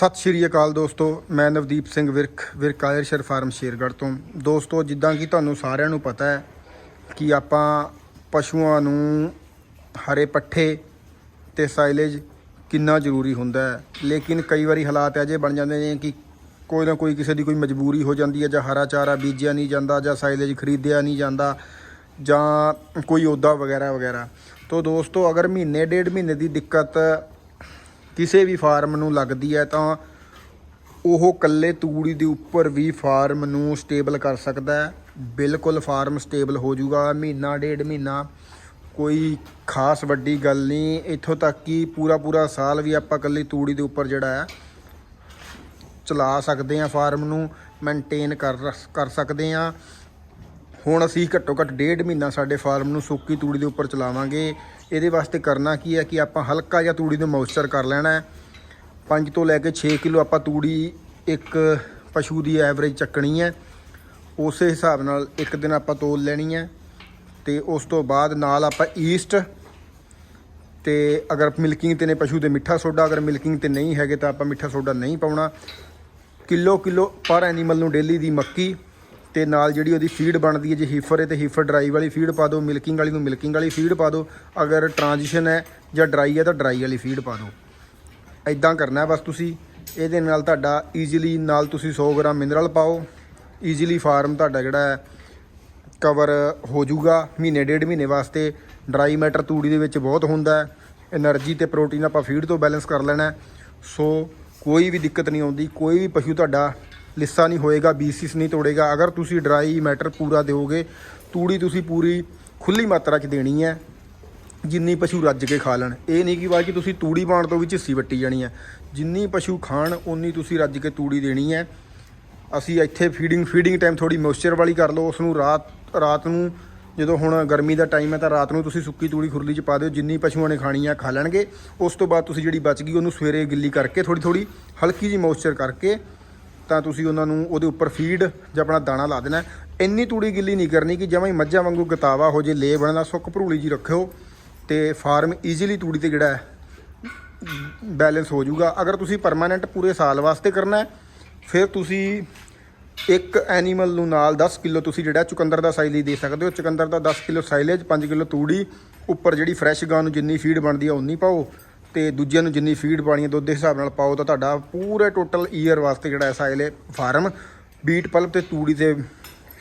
ਸਤਿ ਸ਼੍ਰੀ ਅਕਾਲ ਦੋਸਤੋ, ਮੈਂ ਨਵਦੀਪ ਸਿੰਘ ਵਿਰਕ ਵਿਰਕ ਆਇਰਸ਼ਰ ਫਾਰਮ ਸ਼ੇਰਗੜ੍ਹ ਤੋਂ। ਦੋਸਤੋ, ਜਿੱਦਾਂ ਕਿ ਤੁਹਾਨੂੰ ਸਾਰਿਆਂ ਨੂੰ ਪਤਾ ਹੈ ਕਿ ਆਪਾਂ ਪਸ਼ੂਆਂ ਨੂੰ ਹਰੇ ਪੱਠੇ ਤੇ ਸਾਈਲੇਜ ਕਿੰਨਾ ਜ਼ਰੂਰੀ ਹੁੰਦਾ ਹੈ। ਲੇਕਿਨ ਕਈ ਵਾਰੀ ਹਾਲਾਤ ਅਜੇ ਬਣ ਜਾਂਦੇ ਨੇ ਕਿ ਕੋਈ ਨਾ ਕੋਈ ਕਿਸੇ ਦੀ ਕੋਈ ਮਜਬੂਰੀ ਹੋ ਜਾਂਦੀ ਹੈ, ਜਾਂ ਹਰਾ ਚਾਰਾ ਬੀਜਿਆ ਨਹੀਂ ਜਾਂਦਾ, ਜਾਂ ਸਾਈਲੇਜ ਖਰੀਦਿਆ ਨਹੀਂ ਜਾਂਦਾ, ਜਾਂ ਕੋਈ ਉਹਦਾ ਵਗੈਰਾ ਵਗੈਰਾ ਤੋਂ ਦੋਸਤੋ, ਅਗਰ ਮਹੀਨੇ, ਡੇਢ ਮਹੀਨੇ ਦੀ ਦਿੱਕਤ ਕਿਸੇ ਵੀ ਫਾਰਮ ਨੂੰ ਲੱਗਦੀ ਹੈ ਤਾਂ ਉਹ ਕੱਲੇ ਤੂੜੀ ਦੇ ਉੱਪਰ ਵੀ ਫਾਰਮ ਨੂੰ ਸਟੇਬਲ ਕਰ ਸਕਦਾ ਹੈ। ਬਿਲਕੁਲ ਫਾਰਮ ਸਟੇਬਲ ਹੋ ਜਾਊਗਾ। ਮਹੀਨਾ, ਡੇਢ ਮਹੀਨਾ ਕੋਈ ਖਾਸ ਵੱਡੀ ਗੱਲ ਨਹੀਂ। ਇੱਥੋਂ ਤੱਕ ਕਿ ਪੂਰਾ ਪੂਰਾ ਸਾਲ ਵੀ ਆਪਾਂ ਕੱਲੀ ਤੂੜੀ ਦੇ ਉੱਪਰ ਜਿਹੜਾ ਹੈ ਚਲਾ ਸਕਦੇ ਹਾਂ ਫਾਰਮ ਨੂੰ ਮੇਨਟੇਨ ਕਰ ਕਰ ਸਕਦੇ ਹਾਂ। ਹੁਣ ਅਸੀਂ ਘੱਟੋ ਘੱਟ ਡੇਢ ਮਹੀਨਾ ਸਾਡੇ ਫਾਰਮ ਨੂੰ ਸੁੱਕੀ ਤੂੜੀ ਦੇ ਉੱਪਰ ਚਲਾਵਾਂਗੇ। ਇਹਦੇ ਵਾਸਤੇ ਕਰਨਾ ਕੀ ਹੈ ਕਿ ਆਪਾਂ ਹਲਕਾ ਜਿਹਾ ਤੂੜੀ ਨੂੰ ਮੋਇਸਚਰ ਕਰ ਲੈਣਾ ਹੈ। 5 ਤੋਂ ਲੈ ਕੇ 6 ਕਿਲੋ ਆਪਾਂ ਤੂੜੀ ਇੱਕ ਪਸ਼ੂ ਦੀ ਐਵਰੇਜ ਚੱਕਣੀ ਹੈ। ਉਸੇ ਹਿਸਾਬ ਨਾਲ ਇੱਕ ਦਿਨ ਆਪਾਂ ਤੋਲ ਲੈਣੀ ਹੈ ਤੇ ਉਸ ਤੋਂ ਬਾਅਦ ਨਾਲ ਆਪਾਂ ਈਸਟ ਤੇ ਅਗਰ ਮਿਲਕਿੰਗ ਤੇ ਨੇ ਪਸ਼ੂ ਦੇ ਮਿੱਠਾ ਸੋਡਾ, ਅਗਰ ਮਿਲਕਿੰਗ ਤੇ ਨਹੀਂ ਹੈਗੇ ਤਾਂ ਆਪਾਂ ਮਿੱਠਾ ਸੋਡਾ ਨਹੀਂ ਪਾਉਣਾ। ਕਿਲੋ ਕਿਲੋ ਪਰ ਐਨੀਮਲ ਨੂੰ ਡੇਲੀ ਦੀ ਮੱਕੀ ਤੇ ਨਾਲ ਜਿਹੜੀ ਉਹਦੀ ਫੀਡ ਬਣਦੀ ਹੈ ਜੇ ਹੀਫਰ ਹੈ ਤੇ ਹੀਫਰ ਡਰਾਈ ਵਾਲੀ ਫੀਡ ਪਾ ਦਿਓ ਮਿਲਕਿੰਗ ਵਾਲੀ ਨੂੰ ਮਿਲਕਿੰਗ ਵਾਲੀ ਫੀਡ ਪਾ ਦਿਓ। ਅਗਰ ਟਰਾਂਜੀਸ਼ਨ ਹੈ ਜਾਂ ਡਰਾਈ ਹੈ ਤਾਂ ਡਰਾਈ ਵਾਲੀ ਫੀਡ ਪਾ ਦਿਓ। ਐਦਾਂ ਕਰਨਾ ਬਸ ਤੁਸੀਂ। ਇਹਦੇ ਨਾਲ ਤੁਹਾਡਾ ਈਜ਼ੀਲੀ ਨਾਲ ਤੁਸੀਂ 100 ਗ੍ਰਾਮ ਮਿਨਰਲ ਪਾਓ। ਈਜ਼ੀਲੀ ਫਾਰਮ ਤੁਹਾਡਾ ਜਿਹੜਾ ਹੈ ਕਵਰ ਹੋ ਜਾਊਗਾ। ਮਹੀਨੇ, ਡੇਢ ਮਹੀਨੇ ਵਾਸਤੇ ਡਰਾਈ ਮੈਟਰ ਤੂੜੀ ਦੇ ਵਿੱਚ ਬਹੁਤ ਹੁੰਦਾ ਹੈ। એનર્ਜੀ ਤੇ ਪ੍ਰੋਟੀਨ ਆਪਾਂ ਫੀਡ ਤੋਂ ਬੈਲੈਂਸ ਕਰ ਲੈਣਾ ਸੋ ਕੋਈ ਵੀ ਦਿੱਕਤ ਨਹੀਂ ਆਉਂਦੀ। ਕੋਈ ਵੀ ਪਸ਼ੂ ਤੁਹਾਡਾ ਲਿੱਸਾ ਨਹੀਂ ਹੋਏਗਾ, ਬੀਸਿਸ ਨਹੀਂ ਤੋੜੇਗਾ। ਅਗਰ ਤੁਸੀਂ ਡਰਾਈ ਮੈਟਰ ਪੂਰਾ ਦਿਓਗੇ, ਤੂੜੀ ਤੁਸੀਂ ਪੂਰੀ ਖੁੱਲੀ ਮਾਤਰਾ 'ਚ ਦੇਣੀ ਹੈ, ਜਿੰਨੀ ਪਸ਼ੂ ਰੱਜ ਕੇ ਖਾ ਲੈਣ। ਇਹ ਨਹੀਂ ਕਿ ਬਾਕੀ ਤੁਸੀਂ ਤੂੜੀ ਪਾਉਣ ਤੋਂ ਵੀ ਝਿੱਸੀ ਵੱਟੀ ਜਾਣੀ ਹੈ। ਜਿੰਨੀ ਪਸ਼ੂ ਖਾਣ ਉਨੀ ਤੁਸੀਂ ਰੱਜ ਕੇ ਤੂੜੀ ਦੇਣੀ ਹੈ। ਅਸੀਂ ਇੱਥੇ ਫੀਡਿੰਗ ਫੀਡਿੰਗ ਟਾਈਮ ਥੋੜੀ ਮੋਇਸਚਰ ਵਾਲੀ ਕਰ ਲਓ ਉਸ ਨੂੰ ਰਾਤ ਰਾਤ ਨੂੰ ਜਦੋਂ ਹੁਣ ਗਰਮੀ ਦਾ ਟਾਈਮ ਹੈ ਤਾਂ ਰਾਤ ਨੂੰ ਤੁਸੀਂ ਸੁੱਕੀ ਤੂੜੀ ਖੁਰਲੀ 'ਚ ਪਾ ਦਿਓ, ਜਿੰਨੀ ਪਸ਼ੂਆਂ ਨੇ ਖਾਣੀ ਆ ਖਾ ਲੈਣਗੇ। ਉਸ ਤੋਂ ਬਾਅਦ ਤੁਸੀਂ ਜਿਹੜੀ ਬਚ ਗਈ, ਉਹਨੂੰ ਸਵੇਰੇ ਗਿੱਲੀ ਕਰਕੇ ਥੋੜੀ ਥੋੜੀ ਹਲਕੀ ਜਿਹੀ ਮੋਇਸਚਰ ਕਰਕੇ ਤਾਂ ਤੁਸੀਂ ਉਹਨਾਂ ਨੂੰ ਉਹਦੇ ਉੱਪਰ ਫੀਡ ਜਾਂ ਆਪਣਾ ਦਾਣਾ ਲਾ ਦੇਣਾ। ਇੰਨੀ ਤੂੜੀ ਗਿੱਲੀ ਨਹੀਂ ਕਰਨੀ ਕਿ ਜਿਵੇਂ ਮੱਝਾਂ ਵਾਂਗੂ ਗਤਾਵਾ ਹੋ ਜੇ ਲੇ ਬਣਨਾ, ਸੁੱਕ ਭਰੂਲੀ ਜੀ ਰੱਖਿਓ ਤੇ ਫਾਰਮ ਈਜ਼ੀਲੀ ਤੂੜੀ ਤੇ ਜਿਹੜਾ ਹੈ ਬੈਲੈਂਸ ਹੋ ਜਾਊਗਾ। ਅਗਰ ਤੁਸੀਂ ਪਰਮਾਨੈਂਟ ਪੂਰੇ ਸਾਲ ਵਾਸਤੇ ਕਰਨਾ ਹੈ, ਫਿਰ ਤੁਸੀਂ ਇੱਕ ਐਨੀਮਲ ਨੂੰ ਨਾਲ 10 ਕਿਲੋ ਤੁਸੀਂ ਜਿਹੜਾ ਚੁਕੰਦਰ ਦਾ ਸਾਈਲੇਜ ਦੇ ਸਕਦੇ ਹੋ। ਚੁਕੰਦਰ ਦਾ 10 ਕਿਲੋ ਸਾਈਲੇਜ 5 ਕਿਲੋ ਤੂੜੀ, ਉੱਪਰ ਜਿਹੜੀ ਫਰੈਸ਼ ਗਾਂ ਨੂੰ ਜਿੰਨੀ ਫੀਡ ਬਣਦੀ ਆ, ਉਨੀ ਪਾਓ। ਤੇ ਦੂਜਿਆਂ ਨੂੰ ਜਿੰਨੀ ਫੀਡ ਪਾਣੀ ਹੈ ਦੁੱਧ ਦੇ ਹਿਸਾਬ ਨਾਲ ਪਾਓ ਤਾਂ ਤੁਹਾਡਾ ਪੂਰੇ ਟੋਟਲ ਈਅਰ ਵਾਸਤੇ ਜਿਹੜਾ ਸਾਈਲੇ ਫਾਰਮ ਬੀਟ ਪਲਪ ਤੇ ਤੂੜੀ ਤੇ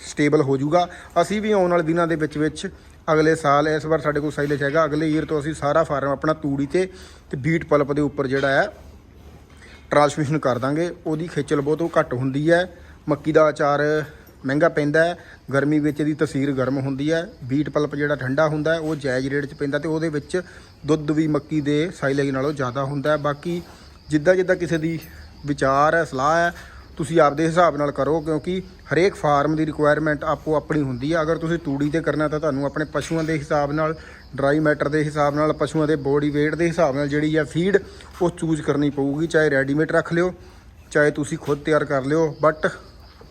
ਸਟੇਬਲ ਹੋ ਜਾਊਗਾ। ਅਸੀਂ ਵੀ ਆਉਣ ਵਾਲੇ ਦਿਨਾਂ ਦੇ ਵਿੱਚ ਵਿੱਚ ਅਗਲੇ ਸਾਲ ਇਸ ਵਾਰ ਸਾਡੇ ਕੋਲ ਸਾਈਲੇਜ ਹੈਗਾ, ਅਗਲੇ ਈਅਰ ਤੋਂ ਅਸੀਂ ਸਾਰਾ ਫਾਰਮ ਆਪਣਾ ਤੂੜੀ ਤੇ ਤੇ ਬੀਟ ਪਲਪ ਦੇ ਉੱਪਰ ਜਿਹੜਾ ਹੈ ਟਰਾਂਸਮਿਸ਼ਨ ਕਰ ਦਾਂਗੇ। ਉਹਦੀ ਖੇਚਲ ਬਹੁਤ ਉਹ ਘੱਟ ਹੁੰਦੀ ਹੈ। ਮੱਕੀ ਦਾ ਅਚਾਰ ਮਹਿੰਗਾ ਪੈਂਦਾ ਹੈ, ਗਰਮੀ ਵਿੱਚ ਇਹਦੀ ਤਸੀਰ ਗਰਮ ਹੁੰਦੀ ਹੈ, ਬੀਟ ਪਲਪ ਜਿਹੜਾ ਠੰਡਾ ਹੁੰਦਾ ਉਹ ਜਾਇਜ਼ ਰੇਟ 'ਚ ਪੈਂਦਾ ਤੇ ਉਹਦੇ ਵਿੱਚ ਦੁੱਧ ਵੀ ਮੱਕੀ ਦੇ ਸਾਈਲੇਜ ਨਾਲੋਂ ਜ਼ਿਆਦਾ ਹੁੰਦਾ ਹੈ। ਬਾਕੀ ਜਿੱਦਾਂ ਜਿੱਦਾਂ ਕਿਸੇ ਦੀ ਵਿਚਾਰ ਹੈ, ਸਲਾਹ ਹੈ, ਤੁਸੀਂ ਆਪਦੇ ਹਿਸਾਬ ਨਾਲ ਕਰੋ ਕਿਉਂਕਿ ਹਰੇਕ ਫਾਰਮ ਦੀ ਰਿਕੁਆਇਰਮੈਂਟ ਆਪੋ ਆਪਣੀ ਹੁੰਦੀ ਹੈ। ਅਗਰ ਤੁਸੀਂ ਤੂੜੀ ਤੇ ਕਰਨਾ ਤਾਂ ਤੁਹਾਨੂੰ ਆਪਣੇ ਪਸ਼ੂਆਂ ਦੇ ਹਿਸਾਬ ਨਾਲ ਡਰਾਈ ਮੈਟਰ ਦੇ ਹਿਸਾਬ ਨਾਲ, ਪਸ਼ੂਆਂ ਦੇ ਬੋਡੀ weight ਦੇ ਹਿਸਾਬ ਨਾਲ ਜਿਹੜੀ ਹੈ ਫੀਡ ਉਹ ਚੂਜ਼ ਕਰਨੀ ਪਊਗੀ। ਚਾਹੇ ਰੈਡੀਮੇਡ ਰੱਖ ਲਿਓ, ਚਾਹੇ ਤੁਸੀਂ ਖੁਦ ਤਿਆਰ ਕਰ ਲਿਓ ਬਟ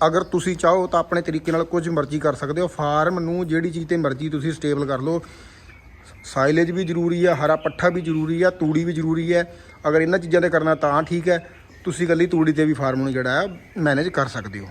ਅਗਰ ਤੁਸੀਂ ਚਾਹੋ ਤਾਂ ਆਪਣੇ ਤਰੀਕੇ ਨਾਲ ਕੁਝ ਮਰਜ਼ੀ ਕਰ ਸਕਦੇ ਹੋ। ਫਾਰਮ ਨੂੰ ਜਿਹੜੀ ਚੀਜ਼ ਤੇ ਮਰਜ਼ੀ ਤੁਸੀਂ ਸਟੇਬਲ ਕਰ ਲਓ। ਸਾਈਲੇਜ ਵੀ ਜ਼ਰੂਰੀ ਆ, ਹਰਾ ਪੱਠਾ ਵੀ ਜ਼ਰੂਰੀ ਆ, ਤੂੜੀ ਵੀ ਜ਼ਰੂਰੀ ਹੈ ਅਗਰ ਇਹਨਾਂ ਚੀਜ਼ਾਂ ਤੇ ਕਰਨਾ ਤਾਂ ਠੀਕ ਹੈ। ਤੁਸੀਂ ਇਕੱਲੀ ਤੂੜੀ ਤੇ ਵੀ ਫਾਰਮ ਨੂੰ ਜਿਹੜਾ ਹੈ ਮੈਨੇਜ ਕਰ ਸਕਦੇ ਹੋ।